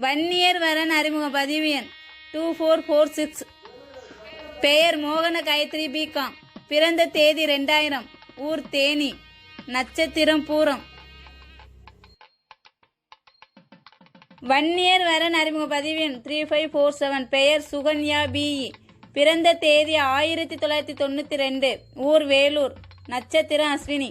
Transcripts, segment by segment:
வன்னியர் வரன் அறிமுக பதிவு எண் டூ ஃபோர் ஃபோர் சிக்ஸ் பெயர் மோகன காயத்ரி பிகாம் பிறந்த தேதி ரெண்டாயிரம் ஊர் தேனி நட்சத்திரம் பூரம் வன்னியர் வரன் அறிமுக பதிவு எண் த்ரீ ஃபைவ் ஃபோர் செவன் பெயர் சுகன்யா பிஇ பிறந்த தேதி ஆயிரத்தி தொள்ளாயிரத்தி தொண்ணூற்றி ரெண்டு ஊர் வேலூர் நட்சத்திரம் அஸ்வினி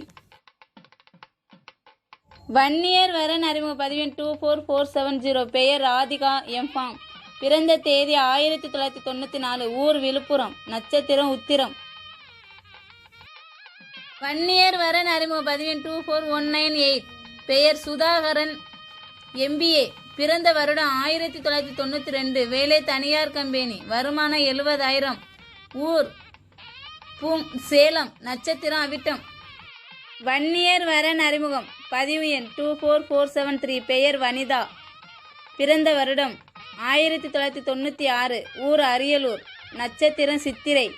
வன்னியர் வரன் அறிமுக பதிவின் two four four seven zero பெயர் ராதிகா எம்ஃபாம் பிறந்த தேதி ஆயிரத்தி தொள்ளாயிரத்தி தொண்ணூற்றி நாலு. ஊர் விழுப்புரம். நட்சத்திரம் உத்திரம். வன்னியர் வரன் அறிமுக பதிவின் two four one nine eight பெயர் சுதாகரன் எம்பிஏ பிறந்த வருடம் ஆயிரத்தி தொள்ளாயிரத்தி தொண்ணூற்றி ரெண்டு. வேலை தனியார் கம்பெனி. வருமானம் எழுபதாயிரம் ஊர் பூம் சேலம். நட்சத்திரம் அவிட்டம். வன்னியர் வரன் அறிமுகம் பதிவு எண் two four four seven three பெயர் வனிதா. பிறந்த வருடம் ஆயிரத்தி தொள்ளாயிரத்தி தொண்ணூற்றி ஆறு. ஊர் அரியலூர். நட்சத்திரம் சித்திரை.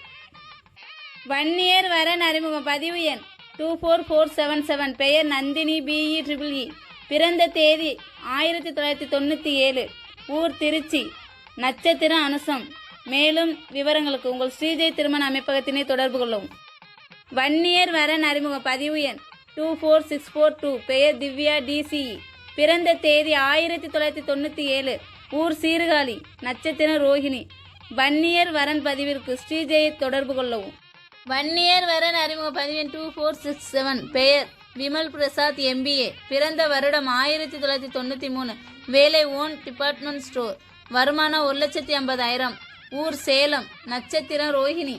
வன்னியர் வரன் அறிமுகம் பதிவு எண் two four four seven seven பெயர் நந்தினி பிஇ ட்ரிபிள் இ பிறந்த தேதி ஆயிரத்தி தொள்ளாயிரத்தி தொண்ணூற்றி ஏழு. ஊர் திருச்சி. நட்சத்திரம் அனுசம். மேலும் விவரங்களுக்கு உங்கள் ஸ்ரீஜெய் திருமண அமைப்பகத்தினை தொடர்பு கொள்ளவும். வன்னியர் வரன் அறிமுக பதிவு எண் two four six four two பெயர் திவ்யா டிசிஇ பிறந்த தேதி ஆயிரத்தி தொள்ளாயிரத்தி தொண்ணூற்றி ஏழு. ஊர் சீர்காழி நட்சத்திரம் ரோஹிணி. வன்னியர் வரன் பதிவிற்கு ஸ்ரீஜெயை தொடர்பு கொள்ளவும். வன்னியர் வரன் அறிமுக பதிவின் டூ ஃபோர் சிக்ஸ் செவன் பெயர் விமல் பிரசாத் எம்பிஏ பிறந்த வருடம் ஆயிரத்தி தொள்ளாயிரத்தி தொண்ணூற்றி மூணு. வேலை ஓன் டிபார்ட்மெண்ட் ஸ்டோர். வருமானம் ஒரு லட்சத்தி ஐம்பதாயிரம். ஊர் சேலம் நட்சத்திரம் ரோஹிணி.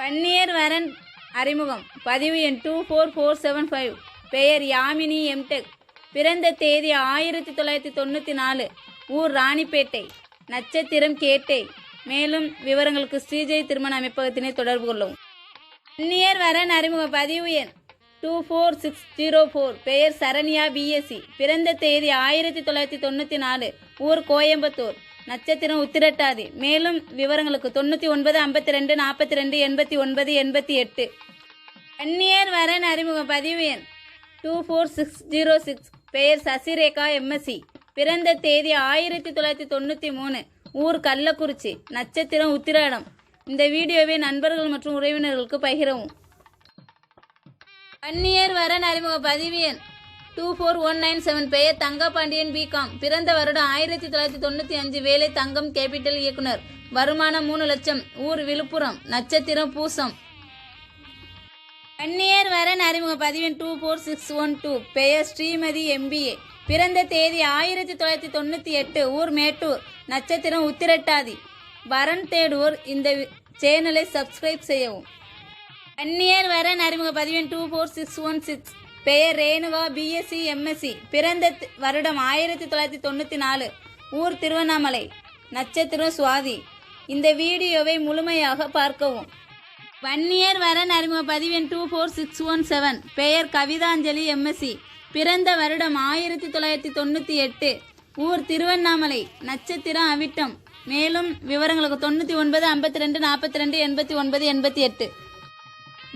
பன்னியர் வரன் அறிமுகம். பதிவு எண் two four four seven five பெயர் யாமினி எம்டெக் பிறந்த தேதி ஆயிரத்தி தொள்ளாயிரத்தி தொண்ணூற்றி நாலு. ஊர் ராணிப்பேட்டை. நட்சத்திரம் கேட்டை. மேலும் விவரங்களுக்கு ஸ்ரீஜெய் திருமண அமைப்பகத்தினை தொடர்பு கொள்ளவும் அந்நியர் வரன் அறிமுக பதிவு எண் two four six zero four பெயர் சரண்யா பிஎஸ்சி பிறந்த தேதி ஆயிரத்தி தொள்ளாயிரத்தி தொண்ணூற்றி நாலு. ஊர் கோயம்புத்தூர். நட்சத்திரம் உத்திரட்டாதி. மேலும் விவரங்களுக்கு தொண்ணூற்றி ஒன்பது ஐம்பத்தி ரெண்டு நாற்பத்தி ரெண்டு எண்பத்தி ஒன்பது எண்பத்தி எட்டு. அந்நியர் வரன் அறிமுக பதிவு எண் two four six zero six. பெயர் சசிரேகா எம்எஸ்சி பிறந்த தேதி ஆயிரத்தி தொள்ளாயிரத்தி தொண்ணூற்றி மூணு. ஊர் கள்ளக்குறிச்சி. நட்சத்திரம் உத்திராடம். இந்த வீடியோவை நண்பர்கள் மற்றும் உறவினர்களுக்கு பகிரவும். அந்நியர் வரன் அறிமுக பதிவு எண் two four one nine seven பெயர் தங்கபாண்டியன் பிகாம் பிறந்த வருடம் ஆயிரத்தி தொள்ளாயிரத்தி தொண்ணூற்றி அஞ்சு வேலை தங்கம் கேபிட்டல் இயக்குனர். வருமானம் மூணு லட்சம். ஊர் விழுப்புரம். நட்சத்திரம் பூசம். அந்நியர் வரன் அறிமுக பதிவின் two four six one two பெயர் ஸ்ரீமதி எம்பிஏ பிறந்த தேதி ஆயிரத்தி தொள்ளாயிரத்தி தொண்ணூற்றி எட்டு. ஊர் மேட்டூர். நட்சத்திரம் உத்திரட்டாதி. வரன் தேடுவோர் இந்த சேனலை சப்ஸ்கிரைப் செய்யவும். அந்நியர் வரன் அறிமுக பதிவின் two four six one six பெயர் ரேணுவா பிஎஸ்சி எம்எஸ்சி பிறந்த வருடம் ஆயிரத்தி தொள்ளாயிரத்தி தொண்ணூற்றி நாலு ஊர் திருவண்ணாமலை. நட்சத்திரம் சுவாதி. இந்த வீடியோவை முழுமையாக பார்க்கவும். வன்னியர் வரன் அறிமுக பதிவெண் two four six one seven பெயர் கவிதாஞ்சலி எம்எஸ்சி பிறந்த வருடம் ஆயிரத்தி தொள்ளாயிரத்தி தொண்ணூற்றி எட்டு. ஊர் திருவண்ணாமலை. நட்சத்திரம் அவிட்டம். மேலும் விவரங்களுக்கு தொண்ணூற்றி ஒன்பது ஐம்பத்தி ரெண்டு நாற்பத்தி ரெண்டு எண்பத்தி ஒன்பது எண்பத்தி எட்டு.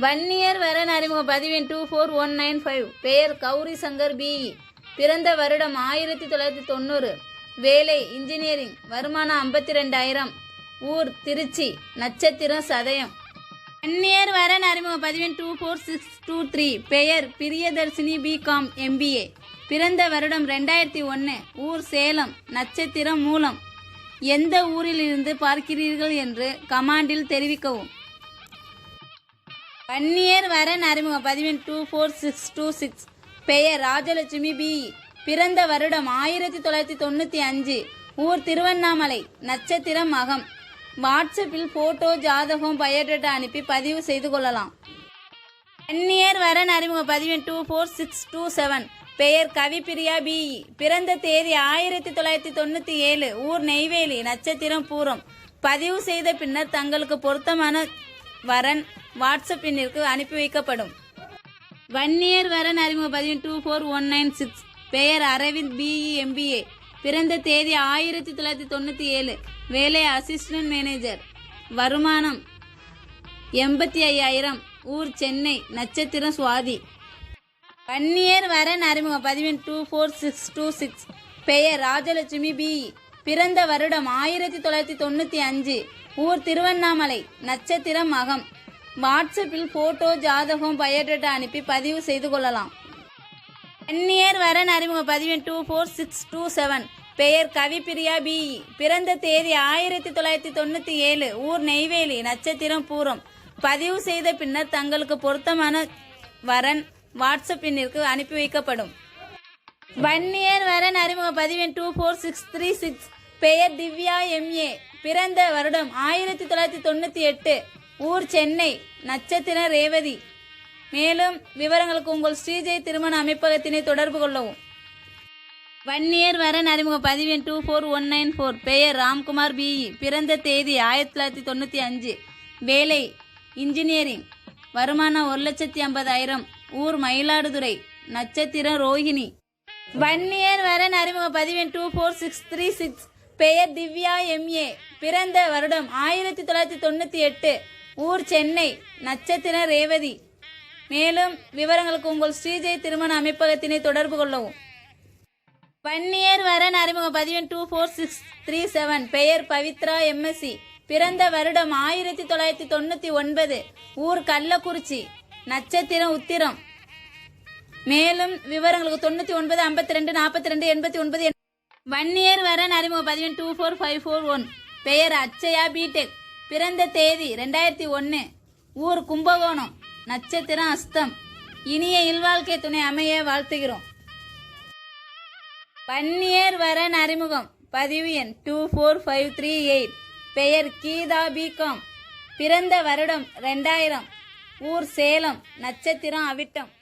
வன்னியர் வரன் அறிமுக பதிவெண் two four one nine five பெயர் கௌரி சங்கர் பிஇ பிறந்த வருடம் ஆயிரத்தி தொள்ளாயிரத்தி தொண்ணூறு. வேலை இன்ஜினியரிங் வருமானம் ஐம்பத்தி ரெண்டாயிரம் ஊர் திருச்சி. நட்சத்திரம் சதயம். வன்னியர் வரன் அறிமுக பதிவின் two four six two three பெயர் பிரியதர்சினி பிகாம் எம்பிஏ பிறந்த வருடம் ரெண்டாயிரத்தி ஒன்று ஊர் சேலம். நட்சத்திரம் மூலம். எந்த ஊரிலிருந்து பார்க்கிறீர்கள் என்று கமாண்டில் தெரிவிக்கவும். வன்னியர் வரன் அறிமுக பதிவெண் two four six two six பெயர் ராஜலட்சுமி பி. பிறந்த வருடம் ஆயிரத்தி தொள்ளாயிரத்தி தொண்ணூற்றி அஞ்சு. ஊர் திருவண்ணாமலை. நட்சத்திரம் மகம் வாட்ஸ்அப்பில் ஃபோட்டோ ஜாதகம் பயோடேட்டா அனுப்பி பதிவு செய்து கொள்ளலாம். வன்னியர் வரன் அறிமுக பதிவெண் two four six two seven பெயர் கவிப்பிரியா பிஇ பிறந்த தேதி ஆயிரத்தி தொள்ளாயிரத்தி தொண்ணூற்றி ஏழு. ஊர் நெய்வேலி நட்சத்திரம் பூரம். பதிவு செய்த பின்னர் தங்களுக்கு பொருத்தமான வரன் வாட்ஸ்அப் எண்ணிற்கு அனுப்பி வைக்கப்படும். வன்னியர் வரன் அறிமுக பதிவு two four one nine six பெயர் அரவிந்த் பிஇ எம்பிஏ பிறந்த தேதி ஆயிரத்தி தொள்ளாயிரத்தி தொண்ணூற்றி ஏழு. வேலை அசிஸ்டன்ட் மேனேஜர் வருமானம் எண்பத்தி ஐயாயிரம். ஊர் சென்னை நட்சத்திரம் சுவாதி. வன்னியர் வரன் அறிமுக பதிவின் two four six two six பெயர் ராஜலட்சுமி பி பிறந்த வருடம் ஆயிரத்தி தொள்ளாயிரத்தி தொண்ணூற்றி அஞ்சு. ஊர் திருவண்ணாமலை நட்சத்திரம் மகம் வாட்ஸ்அப்பில் போட்டோ ஜாதகம் பயோடேட்டா அனுப்பி பதிவு செய்து கொள்ளலாம். அந்நியர் வரன் அறிமுக பதிவெண் two four six two seven. பெயர் கவிப்பிரியா பி. பிறந்த தேதி ஆயிரத்தி தொள்ளாயிரத்தி தொண்ணூற்றி ஏழு. ஊர் நெய்வேலி நட்சத்திரம் பூரம். பதிவு செய்த பின்னர் தங்களுக்கு பொருத்தமான வரன் வாட்ஸ்அப் எண்ணிற்கு அனுப்பி வைக்கப்படும். வன்னியர் வரன் அறிமுக பதிவெண் two four six three six. பெயர் திவ்யா எம்ஏ பிறந்த வருடம் ஆயிரத்தி தொள்ளாயிரத்தி தொண்ணூற்றி எட்டு ஊர் சென்னை நட்சத்திரம் ரேவதி. மேலும் விவரங்களுக்கு உங்கள் ஸ்ரீஜெய் திருமண அமைப்பகத்தினை தொடர்பு கொள்ளவும். வன்னியர் வரன் அறிமுக பதிவெண் two four one nine four பெயர் ராம்குமார் பிஇ பிறந்த தேதி ஆயிரத்தி தொள்ளாயிரத்தி தொண்ணூற்றி அஞ்சு. வேலை இன்ஜினியரிங். வருமானம் ஒரு லட்சத்தி ஐம்பதாயிரம். ஊர் மயிலாடுதுறை. நட்சத்திரம் ரோஹிணி. வன்னியர் வரன் அறிமுக பதிவெண் two four six three six பெயர் திவ்யா எம்ஏ. பிறந்த வருடம் ஆயிரத்தி தொள்ளாயிரத்தி தொண்ணூற்றி எட்டு. ஊர் சென்னை நட்சத்திரம் ரேவதி. மேலும் விவரங்களுக்கு உங்கள் ஸ்ரீஜெய் திருமண அமைப்பகத்தினை தொடர்பு கொள்ளவும். பன்னியர் வரன் அறிமுக பதிவெண் two four six three seven. பெயர் பவித்ரா எம்எஸ்சி. பிறந்த வருடம் ஆயிரத்தி தொள்ளாயிரத்தி தொண்ணூற்றி ஒன்பது. ஊர் கள்ளக்குறிச்சி நட்சத்திரம் உத்திரம். மேலும் விவரங்களுக்கு தொண்ணூற்றி ஒன்பது ஐம்பத்தி ரெண்டு நாற்பத்தி ரெண்டு எண்பத்தி ஒன்பது வன்னியர் வரன் அறிமுக பதிவின் two four five four one பெயர் அச்சயா பிடெக் பிறந்த தேதி ரெண்டாயிரத்தி ஒன்று ஊர் கும்பகோணம். நட்சத்திரம் அஸ்தம். இனிய இல்வாழ்க்கை துணை அமைய வாழ்த்துகிறோம். பன்னியர் வரன் அறிமுகம் பதிவு எண் two four five three eight பெயர் கீதா பிகாம் பிறந்த வருடம் ரெண்டாயிரம். ஊர் சேலம். நட்சத்திரம் அவிட்டம்.